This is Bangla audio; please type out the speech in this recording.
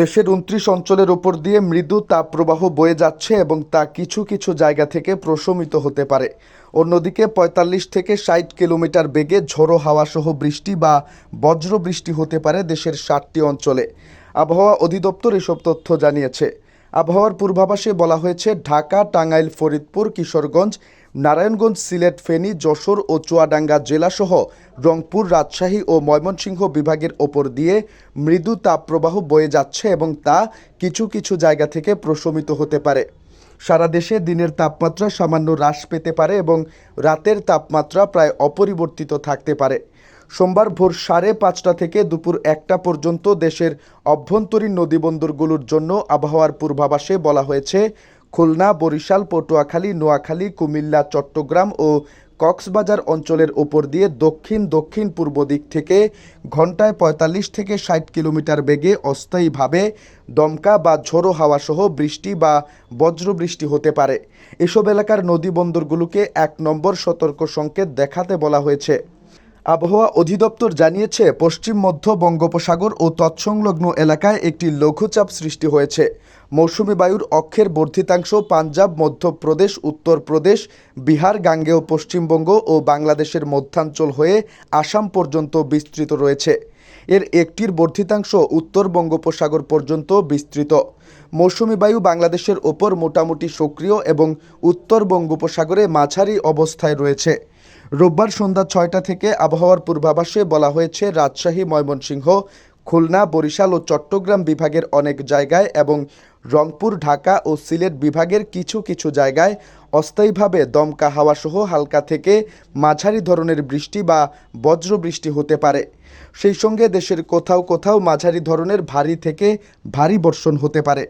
দেশের উনত্রিশ অঞ্চলের ওপর দিয়ে মৃদু তাপপ্রবাহ বয়ে যাচ্ছে এবং তা কিছু কিছু জায়গা থেকে প্রশমিত হতে পারে। অন্যদিকে পঁয়তাল্লিশ থেকে ষাট কিলোমিটার বেগে ঝোড়ো হাওয়াসহ বৃষ্টি বা বজ্র বৃষ্টি হতে পারে দেশের ষাটটি অঞ্চলে। আবহাওয়া অধিদপ্তর এসব তথ্য জানিয়েছে। আবহাওয়ার পূর্বাভাসে বলা হয়েছে, ঢাকা, টাঙ্গাইল, ফরিদপুর, কিশোরগঞ্জ নারায়ণগঞ্জ, সিলেট, ফেনী, যশোর ও চুয়াডাঙ্গা জেলাসহ রংপুর, রাজশাহী ও ময়মনসিংহ বিভাগের ওপর দিয়ে মৃদু তাপপ্রবাহ বয়ে যাচ্ছে এবং তা কিছু কিছু জায়গা থেকে প্রশমিত হতে পারে। সারা দেশে দিনের তাপমাত্রা সামান্য হ্রাস পেতে পারে এবং রাতের তাপমাত্রা প্রায় অপরিবর্তিত থাকতে পারে। সোমবার ভোর সাড়ে পাঁচটা থেকে দুপুর একটা পর্যন্ত দেশের অভ্যন্তরীণ নদীবন্দরগুলোর জন্য আবহাওয়ার পূর্বাভাসে বলা হয়েছে খুলনা, বরিশাল, পটুয়াখালী, নোয়াখালী, কুমিল্লা, চট্টগ্রাম ও কক্সবাজার অঞ্চলের ওপর দিয়ে দক্ষিণ দক্ষিণ পূর্ব দিক থেকে ঘন্টায় পঁয়তাল্লিশ থেকে ষাট কিলোমিটার বেগে অস্থায়ীভাবে দমকা বা ঝোড়ো হাওয়া সহ বৃষ্টি বা বজ্রবৃষ্টি হতে পারে। এসব এলাকার নদীবন্দরগুলোকে এক নম্বর সতর্ক সংকেত দেখাতে বলা হয়েছে। আবহাওয়া অধিদপ্তর জানিয়েছে, পশ্চিম, মধ্য বঙ্গোপসাগর ও তৎসংলগ্ন এলাকায় একটি লঘুচাপ সৃষ্টি হয়েছে। মৌসুমি বায়ুর অক্ষের বর্ধিতাংশ পাঞ্জাব, মধ্যপ্রদেশ, উত্তরপ্রদেশ, বিহার, গাঙ্গেয় পশ্চিমবঙ্গ ও বাংলাদেশের মধ্যাঞ্চল হয়ে আসাম পর্যন্ত বিস্তৃত রয়েছে। এর একটির বর্ধিতাংশ উত্তর বঙ্গোপসাগর পর্যন্ত বিস্তৃত। মৌসুমি বায়ু বাংলাদেশের ওপর মোটামুটি সক্রিয় এবং উত্তর বঙ্গোপসাগরে মাঝারি অবস্থায় রয়েছে। রোববার সন্ধ্যা ছয়টা থেকে আবহাওয়ার পূর্বাভাসে বলা হয়েছে, রাজশাহী, ময়মনসিংহ, খুলনা, বরিশাল ও চট্টগ্রাম বিভাগের অনেক জায়গায় এবং রংপুর, ঢাকা ও সিলেট বিভাগের কিছু কিছু জায়গায় অস্থায়ীভাবে দমকা হাওয়াসহ হালকা থেকে মাঝারি ধরনের বৃষ্টি বা বজ্রবৃষ্টি হতে পারে। সেই সঙ্গে দেশের কোথাও কোথাও মাঝারি ধরনের ভারী থেকে ভারী বর্ষণ হতে পারে।